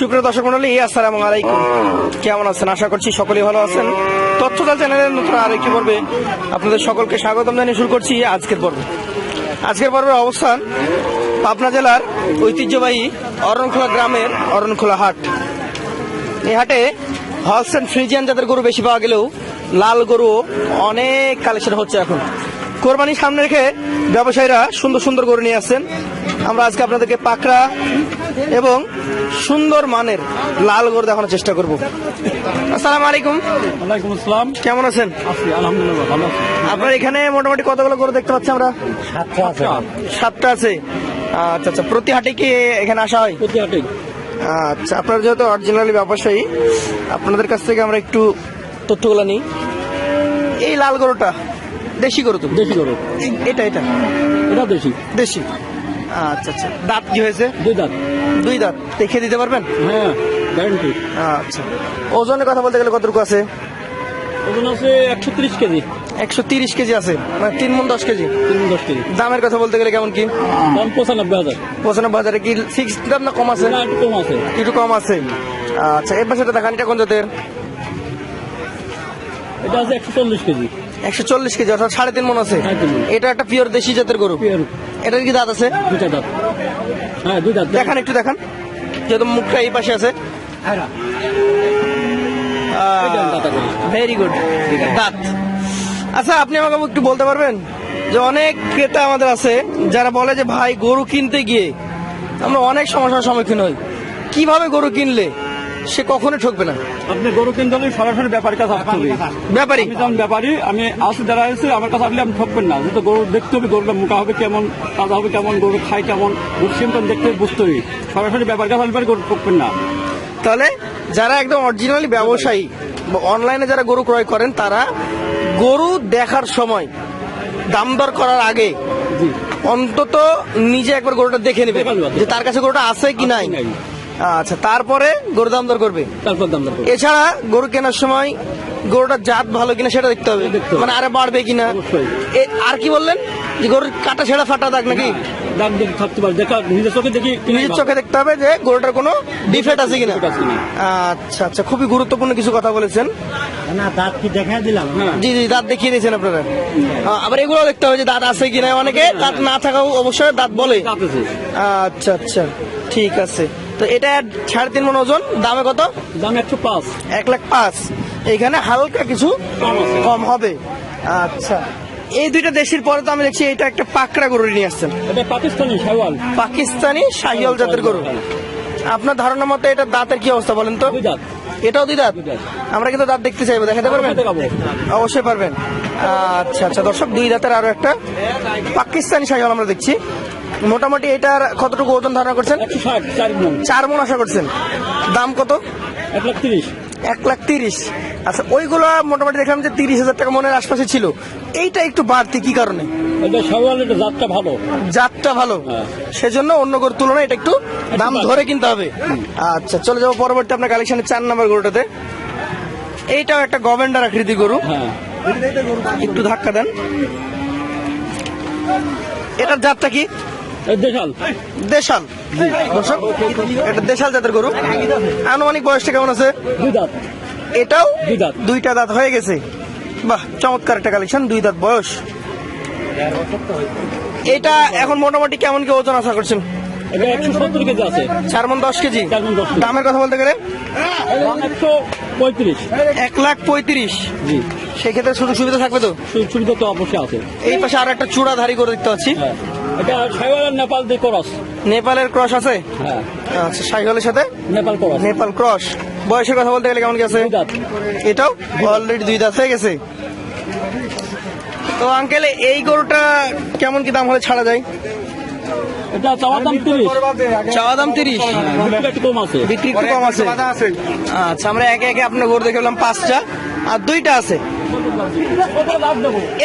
সুপ্রিয় দর্শক মন্ডলী, আসসালামু আলাইকুম। কেমন আছেন? আশা করছি সকলেই ভালো আছেন। তথ্যজাল চ্যানেলের নতুন আরেকটি পর্বে আপনাদের সকলকে স্বাগতম জানিয়ে শুরু করছি আজকের পর্ব। আজকের পর্বের অবস্থান পাবনা জেলার ঐতিহ্যবাহী অরণখোলা গ্রামের অরণখোলা হাট। এই হাটে হলস অ্যান্ড ফ্রিজিয়ান জাতের গরু বেশি পাওয়া গেলেও লাল গরু অনেক কালেকশন হচ্ছে এখন। কোরবানি সামনে রেখে ব্যবসায়ীরা সুন্দর সুন্দর গরু নিয়ে আসছেন। আমরা আজকে আপনাদেরকে পাকড়া এবং সুন্দর মানের লাল গরু দেখানোর চেষ্টা করব। আসসালামু আলাইকুম। ওয়ালাইকুম আসসালাম। কেমন আছেন? আছি আলহামদুলিল্লাহ ভালো আছি। আপনার এখানে মোটামুটি কতগুলো গরু দেখতে পাচ্ছি আমরা? সাতটা আছে। সাতটা আছে। আচ্ছা আচ্ছা প্রতি হাটে কি এখানে আসা হয়? প্রতি হাটে আচ্ছা আপনারা যেহেতু অরিজিনালি ব্যবসায়ী আপনাদের কাছ থেকে আমরা একটু তথ্যগুলো নিই। এই লাল গরুটা দেশি গরু তো? দেশি গরু। এটা এটা? এটা দেশি। দেশি। আচ্ছা আচ্ছা। দাঁত কি হয়েছে? দুই দাঁত। দুই দাঁত। দেখে দিতে পারবেন? হ্যাঁ গ্যারান্টি আচ্ছা। ওজনের কথা বলতে গেলে কতটুকু আছে? ওজন আছে একশো তিরিশ কেজি। একশো তিরিশ কেজি আছে? মানে তিন মন দশ কেজি? তিন দশ কেজি। দামের কথা বলতে গেলে কেমন কি? দাম পঁচানব্বই হাজার। পঁচানব্বই কি ফিক্স দাম না কম আছে? না একটু কম আছে। একটু কম আছে। আচ্ছা এর পাশে দেখান এটা কোন জাতের? এটা আছে একশো চল্লিশ কেজি। একশো চল্লিশ কেজি অর্থাৎ সাড়ে তিন মন আছে? এটা একটা পিওর দেশি জাতের গরু? পিওর এটার কি দাঁত আছে? দুইটা দাঁত। হ্যাঁ দুই দাঁত। দেখান একটু দেখান। যেহেতু মুখটা এই পাশে আছে। এটা দাঁত আছে। ভেরি গুড দাঁত। আচ্ছা আপনি আমাকে একটু বলতে পারবেন যে অনেক ক্রেতা আমাদের আছে যারা বলে যে ভাই গরু কিনতে গিয়ে আমরা অনেক সমস্যার সম্মুখীন হই। কীভাবে গরু কিনলে সে কখনো ঠকবে না। আপনি গরু কিনতে হলে সরাসরি ব্যাপারীর কাছে আসতে হবে। ব্যাপারী? আমি যেমন ব্যাপারী আমি আসি যারা আছে আমার কাছে আসলে আমি ঠকবেন না। যেহেতু গরু দেখতে হবে গরুটা মোটা হবে কেমন তাজা হবে কেমন গরু খায় কেমন গরু সিমটম দেখতে বুঝতে হবে। সরাসরি ব্যাপারীর কাছে আসলে গরু ঠকবেন না। তাহলে যারা একদম অরিজিনালি ব্যবসায়ী অনলাইনে যারা গরু ক্রয় করেন তারা গরু দেখার সময় দাম দর করার আগে অন্তত নিজে একবার গরুটা দেখে নেবে যে তার কাছে গরুটা আছে কি নাই। আচ্ছা তারপরে গরু দাম দর করবে? তারপর দাম দর এছাড়া গরু কেনার সময় গরুটার জাত ভালো কিনা সেটা দেখতে হবে। দেখতে মানে আরে বাড়বে কিনা? আর কি বললেন? যে গরুর কাটা ছেঁড়া ফাটা দাগ নাকি? দেখে থাকতে পারে। দেখা নিজের চোখে দেখি নিজের চোখে দেখতে হবে যে গরুটার কোনো ডিফেক্ট আছে কিনা। আচ্ছা আচ্ছা খুবই গুরুত্বপূর্ণ কিছু কথা বলেছেন। না দাঁত কি দেখা দিলাম? হ্যাঁ। জি জি দাঁত দেখিয়ে দিয়েছেন আপনারা। আবার এগুলো দেখতে হবে যে দাঁত আছে কিনা। অনেকে দাঁত না থাকাও অবশ্যই দাঁত বলে। আচ্ছা আচ্ছা ঠিক আছে। তো এটা সাড়ে তিন মন ওজন দামে কত? দাম একশো পাঁচ। এক লাখ পাঁচ। এখানে হালকা কিছু কম হবে। আচ্ছা। এই দুইটা দেশের পরে তো আমি দেখছি এটা একটা পাকড়া গরু নিয়ে আসছেন। এটা পাকিস্তানি শাহওয়াল পাকিস্তানি শাহিওয়াল জাতের গরু। আপনার ধারণা মতে এটা দাঁতের কি অবস্থা বলেন তো? এটাও দুই দাঁত? দুই দাঁত। আমরা কিন্তু দাঁত দেখতে চাইব দেখাতে পারবেন? অবশ্যই পারবেন। আচ্ছা আচ্ছা দর্শক দুই দাঁতের আরও একটা পাকিস্তানি শাহিওয়াল আমরা দেখছি। মোটামুটি এটার কতটুকু ওজন ধারণা করছেন? চার মন। আশা করছেন। দাম কত? এক লাখ তিরিশ। এক লাখ তিরিশ। আচ্ছা ওইগুলো মোটামুটি দেখলাম যে তিরিশ হাজার টাকা মনের আশপাশে ছিল। এইটা একটু বাড়তি কি কারণে? জাতটা ভালো। জাতটা ভালো। হ্যাঁ। সেজন্য অন্য গরুর তুলনায় এটা একটু দাম ধরে কিনতে হবে। আচ্ছা চলে যাব পরবর্তী আপনার কালেকশনের চার নাম্বার গরুটাতে। এইটাও একটা গভেন্ডার আকৃতি গরু। হ্যাঁ। একটু ধাক্কা দেন। এটার জাতটা কি? দেশাল। দেশাল। দর্শক এটা দেশাল জাতের গরু। আনুমানিক বয়সটা কেমন আছে? দুই দাঁত। এটাও দুই দাঁত। দুইটা দাঁত হয়ে গেছে। বাহ চমৎকার একটা কালেকশন দুই দাঁত বয়স। এটা এখন মোটামুটি কেমন কি ওজন আশা করছেন? এটা একশো সত্তর কেজি আছে। চার মন দশ কেজি। দামের কথা বলতে গেলে? একশো পঁয়ত্রিশ। এক লাখ পঁয়ত্রিশ। জি। সেক্ষেত্রে সুযোগ সুবিধা থাকবে তো? সু- সুবিধা তো অবশ্যই আছে। এই পাশে আরও একটা চূড়াধারী করে দেখতে পাচ্ছি। হ্যাঁ। এটা আর নেপাল দিয়ে করস নেপালের ক্রস আছে? হ্যাঁ। আচ্ছা সাইকেলের সাথে? নেপাল করস নেপাল ক্রস বয়সের কথা বলতে গেলে কেমন কি আছে? এটাও অলরেডি দুই দাঁত হয়ে গেছে। তো আঙ্কেল এই গরুটা কেমন কি দাম হলে ছাড়া যায়? এটা চাওয়ার দাম তিরিশ। চাওয়া দাম তিরিশ। বিক্রি একটু কম আছে। বিক্রি একটু কম আছে। আচ্ছা আমরা একে একে আপনার গরু দেখে পেলাম পাঁচটা আর দুইটা আছে।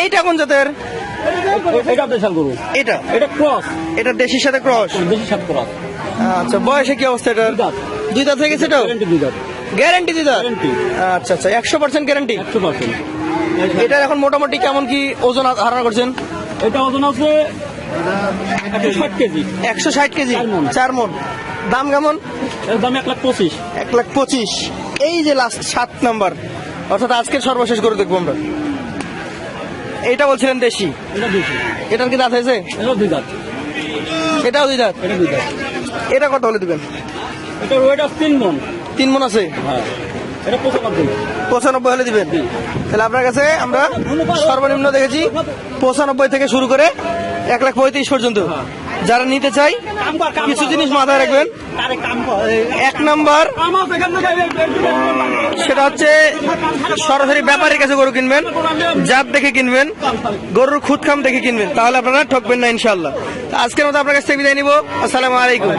এইটা কোন জাতের? এটা দেশাল গরু এটা। এটা ক্রস এটা দেশির সাথে ক্রস দেশি সাত ক্রস আচ্ছা বয়সে কি অবস্থা এটা দুই দাঁত। হয়ে গেছে এটাও গ্যারান্টি দিদা আচ্ছা আচ্ছা একশো পার্সেন্ট গ্যারান্টি একশো পার্সেন্ট এটার এখন মোটামুটি কেমন কি ওজন ধারণা করছেন? এটা ওজন আছে একশো ষাট কেজি। চার। মন। দাম কেমন? দাম এক লাখ পঁচিশ। এক লাখ পঁচিশ। এই যে লাস্ট সাত নাম্বার অর্থাৎ আজকের সর্বশেষ করে দেখব আমরা। এইটা বলছিলেন দেশি? এটার কি দাঁত হয়েছে? দুই দাঁত। এটাও দুই দাঁত? এটা কত হলে দিবেন? এটা ওয়েট তিন মন। তিন মন আছে? হ্যাঁ। এটা পঁচানব্বই। পঁচানব্বই হলে দিবেন। তাহলে আপনার কাছে আমরা সর্বনিম্ন দেখেছি পঁচানব্বই থেকে শুরু করে এক লাখ পঁয়ত্রিশ পর্যন্ত। যারা নিতে চাই কিছু জিনিস মাথায় রাখবেন। এক নাম্বার সেটা হচ্ছে সরাসরি ব্যাপারীর কাছে গরু কিনবেন জাত দেখে কিনবেন গরুর খুদখাম দেখে কিনবেন তাহলে আপনারা ঠকবেন না ইনশাল্লাহ আজকের মতো আপনার কাছ থেকে বিদায় নিব। আসসালামু আলাইকুম।